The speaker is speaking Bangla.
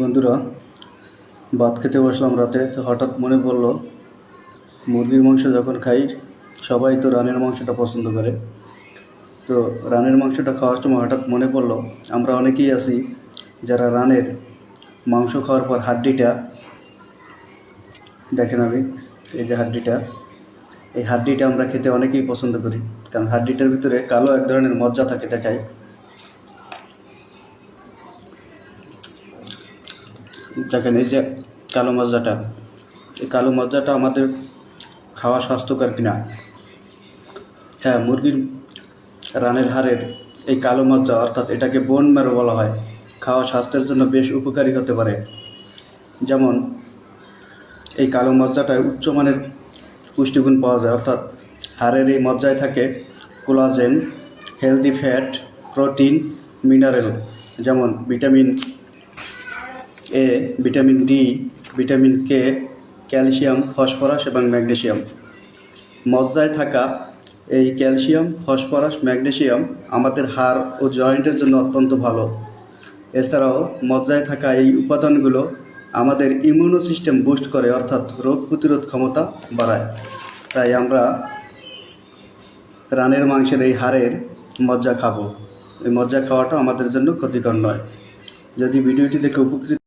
বন্ধুরা, ভাত খেতে বসলাম রাতে, তো হঠাৎ মনে পড়ল, মুরগির মাংস যখন খাই, সবাই তো রানের মাংসটা পছন্দ করে। তো রানের মাংসটা খাওয়ার সময় হঠাৎ মনে পড়ল, আমরা অনেকেই আছি যারা রানের মাংস খাওয়ার পর হাড্ডিটা, দেখেন আমি, এই যে হাড্ডিটা, এই হাড্ডিটা আমরা খেতে অনেকেই পছন্দ করি, কারণ হাড্ডিটার ভিতরে কালো এক ধরনের মজ্জা থাকে দেখায়। দেখেন এই যে কালো মজ্জাটা এই কালো মজ্জাটা আমাদের খাওয়া স্বাস্থ্যকর কিনা? হ্যাঁ মুরগির রানের হাড়ের এই কালো মজ্জা অর্থাৎ এটাকে বোন ম্যারো বলা হয়, খাওয়া স্বাস্থ্যের জন্য বেশ উপকারী হতে পারে। যেমন, এই কালো মজ্জাটায় উচ্চমানের পুষ্টিগুণ পাওয়া যায়, অর্থাৎ হাড়ের এই মজ্জায় থাকে collagen healthy fat protein mineral যেমন vitamin A, vitamin D, vitamin K, calcium, phosphorus এবং ম্যাগনেসিয়াম। মজ্জায় থাকা এই ক্যালসিয়াম, ফসফরাস, ম্যাগনেসিয়াম আমাদের হাড় ও জয়েন্টের জন্য অত্যন্ত ভালো। এছাড়াও মজ্জায় থাকা এই উপাদানগুলো আমাদের ইমিউনো সিস্টেম বুস্ট করে, অর্থাৎ রোগ প্রতিরোধ ক্ষমতা বাড়ায়। তাই আমরা রানের মাংসের এই হাড়ের মজ্জা খাব। এই মজ্জা খাওয়াটা আমাদের জন্য ক্ষতিকর নয়। যদি ভিডিওটি দেখে উপকৃত